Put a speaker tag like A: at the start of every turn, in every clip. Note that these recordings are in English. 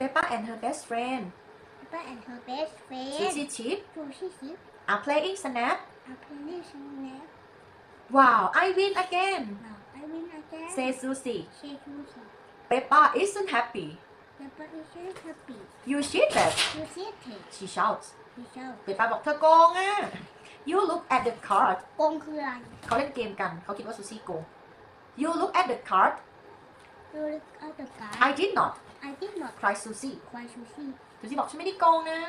A: Peppa and her best friend
B: Peppa and her best friend
A: Susie Chip
B: Susie Chip
A: are playing Snap
B: are playing Snap
A: Wow I win again
B: now I win again
A: say Susie
B: say Susie
A: Peppa isn't happy
B: Peppa is so happy
A: you cheated
B: Susie take
A: she shouts
B: พี่เจ้า
A: เปปป้าบอกเธอโกงอ่ะ you look at the card
B: โกงคืออะไร
A: เขาเล่นเกมกัน เขาคิดว่าซูซี่โกง you look at the card
B: ดูเอาแต่การ
A: I did not
B: I did not
A: cry Susie
B: ควายซูซี่
A: ซูซี่บอกฉันไม่ได้โกงนะ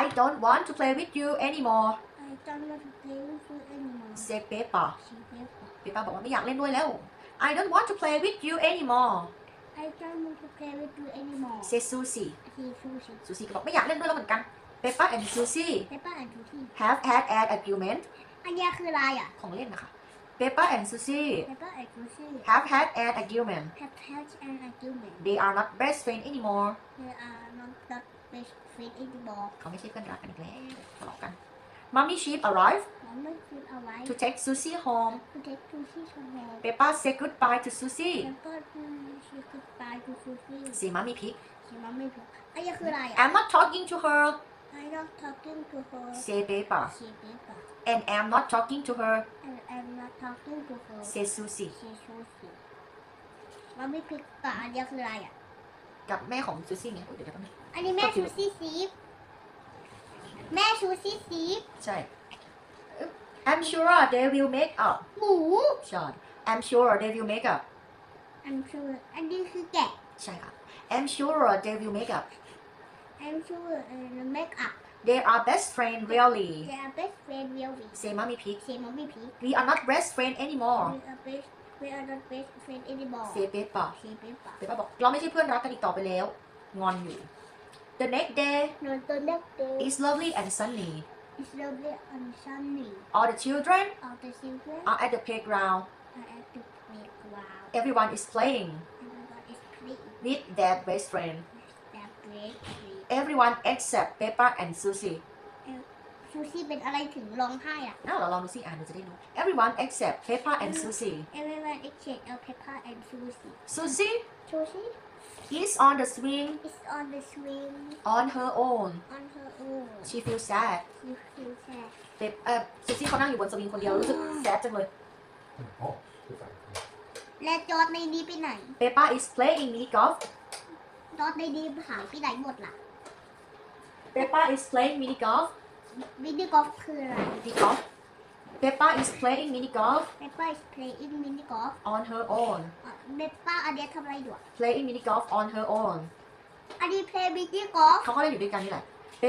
A: I don't want to play with you anymore
B: I don't want to play with you anymore
A: say Peppa
B: ชีเว็บ
A: เปปป้าบอกว่าไม่อยากเล่นด้วยแล้ว I don't want to play with you anymore
B: I don't want to play with you anymore
A: say Susie
B: ชีซูซี่
A: ซูซี่ก็บอกไม่อยากเล่นด้วยแล้วเหมือนกัน Peppa and Susie
B: เปปป้าแอนซูซี่
A: have had an argument
B: อันเนี้ยคืออะไรอะ
A: ของเล่นนะคะ Peppa and Susie
B: เปปป้าแอนซูซี่
A: have had an argument
B: have had an argument
A: they are not best friends anymore
B: they are not that best friend anymore
A: เขาไม่ใช่เพื่อนรักกันอีกแล้วทะเลาะกัน Mommy sheep arrived
B: มันไม่คือเอาไว้
A: to take Susie home
B: to take Susie to home
A: Peppa said goodbye to Susie
B: แล้วก็ชีคือตายคือซูซี่
A: See mommy pig
B: ชีมันไม่ถูกอันเนี้ยคืออะไรอ่ะ
A: I'm not talking to her
B: I not talking to her
A: say Peppa
B: she paper
A: and I'm not talking to her
B: and I'm not talking to her
A: say Susie
B: she Susie มันไม่ผิดกับอันเนี้ยคืออะไรอ่ะ
A: กับแม่ของ Susie ไงอุ๊ยเดี๋ยวเดี๋ยวแป๊บนึง
B: อันนี้แม่ซูซี่ซีฟแม่ซูซี่ซีฟ
A: ใช่ I'm sure they will make up
B: หมู
A: ใช่ I'm sure they will make up
B: อันชูอันนี้คือแกะ
A: ใช่ค่ะ I'm sure they will make up
B: I'm sure uh, make up
A: they are best friend really
B: they are best friend really
A: say mommy pig
B: เซมันไม่ผิด
A: we are not best friend anymore
B: we are best we are not best friend anymore
A: say Peppa
B: เซเปปะ
A: เปปป้าบอกเราไม่ใช่เพื่อนรักกันอีกต่อไปแล้ว งอนอยู่ The next day
B: นอนตัวเล็กเด็ก
A: is lovely and sunny
B: is lovely and sunny
A: all the children
B: all the children
A: are at the playground
B: are at the playground
A: everyone is playing
B: everyone is playing
A: with their best friend
B: their great tree
A: Everyone except Peppa and Susie
B: ซูซี่เป็นอะไรถึงร้องไห้อะ
A: อ้าวเราลองดูสิอ่านดูจะได้รู้ everyone except Peppa and Susie
B: everyone except El Peppa and Susie
A: Susie
B: Susie
A: is on the swing
B: is on the swing
A: on her own
B: on her own
A: she feels sad
B: she feels sad
A: เปปเอ่อซูซี่เขานั่งอยู่บนสวิงคนเดียวรู้สึกแซดจังเลย
C: Ja, det är sant.
B: และจอร์ดในนี้ไปไหน
A: Peppa is playing mini golf
B: จอร์ดในนี้หายไปไหนหมดล่ะ
A: Peppa is playing mini golf
B: มินิกอล์ฟคืออะไร
A: mini golf Peppa is playing mini golf
B: Peppa is playing mini golf
A: on her own
B: เปปป้าอันเนี้ยทำอะไรอยู่อะ
A: playing mini golf on her own
B: อันนี้ play mini golf
A: เขาก็เล่นอยู่ด้วยกันนี่แหละ